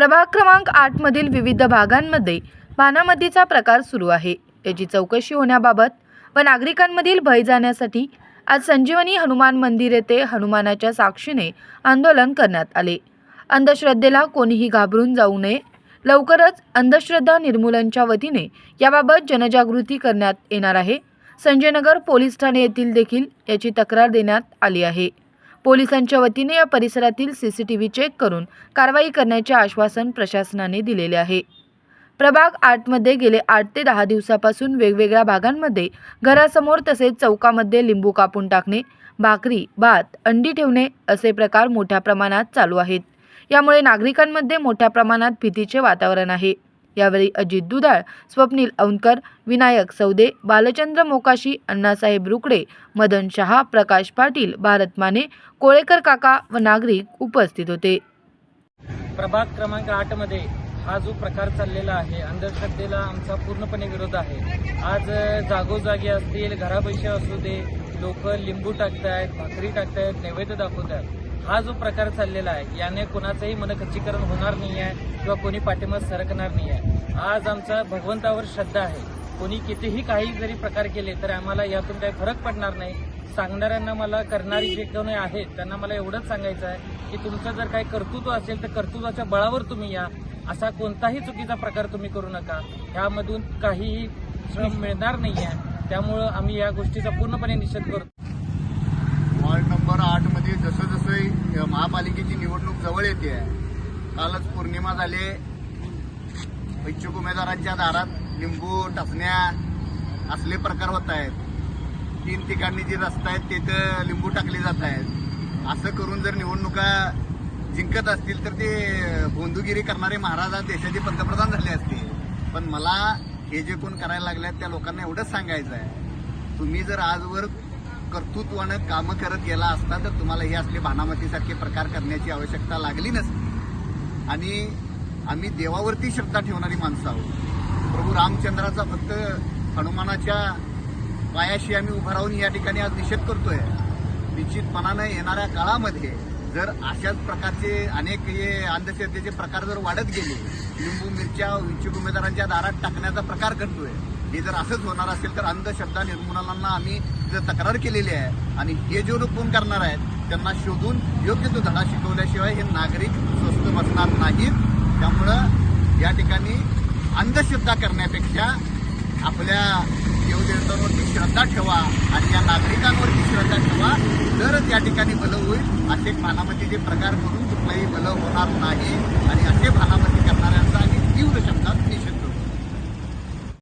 प्रभाग क्रमांक आठमधील विविध भागांमध्ये भानामतीचा प्रकार सुरू आहे. याची चौकशी होण्याबाबत व नागरिकांमधील भय जाण्यासाठी आज संजीवनी हनुमान मंदिर येथे हनुमानाच्या साक्षीने आंदोलन करण्यात आले. अंधश्रद्धेला कोणीही घाबरून जाऊ नये. लवकरच अंधश्रद्धा निर्मूलनच्या वतीने याबाबत जनजागृती करण्यात येणार आहे. संजयनगर पोलीस ठाणे येथील देखील याची तक्रार देण्यात आली आहे. पोलिसांच्या वतीने या परिसरातील C C T V check करून कारवाई करण्याचे आश्वासन प्रशासनाने दिलेले आहे. प्रभाग आठमध्ये गेले आठ ते दहा दिवसापासून वेगवेगळ्या भागांमध्ये घरासमोर तसेच चौकामध्ये लिंबू कापून टाकणे भाकरी भात अंडी ठेवणे असे प्रकार मोठ्या प्रमाणात चालू आहेत. यामुळे नागरिकांमध्ये मोठ्या प्रमाणात भीतीचे वातावरण आहे. यावेळी अजित दुधाळ स्वप्नील औंदकर विनायक सौदे बालचंद्र मोकाशी अण्णासाहेब रुकडे मदन शहा प्रकाश पाटील भारत माने कोळेकर काका व नागरिक उपस्थित होते. प्रभाग क्रमांक आठमध्ये हा जो प्रकार चाललेला आहे अंधश्रद्धेला आमचा पूर्णपणे विरोध आहे. आज जागोजागी असतील घरापैसे असू दे लोक लिंबू टाकतायत भाकरी टाकतायत नैवेद्य दाखवतात हा जो प्रकार चाललेला आहे याने कोणाचंही मनखच्चीकरण होणार नाही आहे किंवा कोणी पाठिंबा सरकणार नाही आहे आज आमचा भगवंतावर श्रद्धा आहे. कोणी कितीही काही जरी प्रकार केले तर आम्हाला यातून काही फरक पडणार नाही. सांगणाऱ्यांना मला करणारी जे कोणी आहेत त्यांना मला एवढंच सांगायचं आहे की तुमचं जर काही कर्तृत्व असेल तर कर्तृत्वाच्या बळावर तुम्ही या. असा कोणताही चुकीचा प्रकार तुम्ही करू नका. ह्यामधून काहीही श्रम मिळणार नाही आहे त्यामुळं आम्ही या गोष्टीचा पूर्णपणे निषेध करतो. जवळ येते. कालच पौर्णिमा झाले. इच्छुक उमेदवारांच्या दारात लिंबू टचण्या असले प्रकार होत आहेत. तीन ठिकाणी जे रस्ता आहेत तिथं लिंबू टाकले जात आहेत. असं करून जर निवडणुका जिंकत असतील तर ते बोंदुगिरी करणारे महाराज देशाचे पंतप्रधान झाले असते. पण मला हे जे कोण करायला लागल्यात त्या लोकांना एवढंच सांगायचं आहे. तुम्ही जर आजवर कर्तृत्वानं कामं करत गेला असता तर तुम्हाला हे असले भानामतीसारखे प्रकार करण्याची आवश्यकता लागली नसती. आणि आम्ही देवावरती श्रद्धा ठेवणारी माणसं आहोत. प्रभू रामचंद्राचा फक्त हनुमानाच्या पायाशी आम्ही उभा राहून या ठिकाणी आज निषेध करतोय. निश्चितपणानं येणाऱ्या काळामध्ये जर अशाच प्रकारचे अनेक हे अंधश्रद्धेचे प्रकार जर वाढत गेले लिंबू मिरच्या इच्छुक उमेदवारांच्या दारात टाकण्याचा प्रकार घडतोय हे जर असंच होणार असेल तर अंधश्रद्धा निर्मूलनांना आम्ही तिथं तक्रार केलेली आहे आणि हे जे लोक कोण करणार आहेत त्यांना शोधून योग्य तो धडा शिकवल्याशिवाय हे नागरिक स्वस्त बसणार नाहीत. त्यामुळं या ठिकाणी अंधश्रद्धा करण्यापेक्षा आपल्या देवदेवतांवरती श्रद्धा ठेवा आणि या नागरिकांवरती श्रद्धा ठेवा. तरच या ठिकाणी भलं होईल असे भानामतीचे प्रकार करून कुठलंही भलं होणार नाही.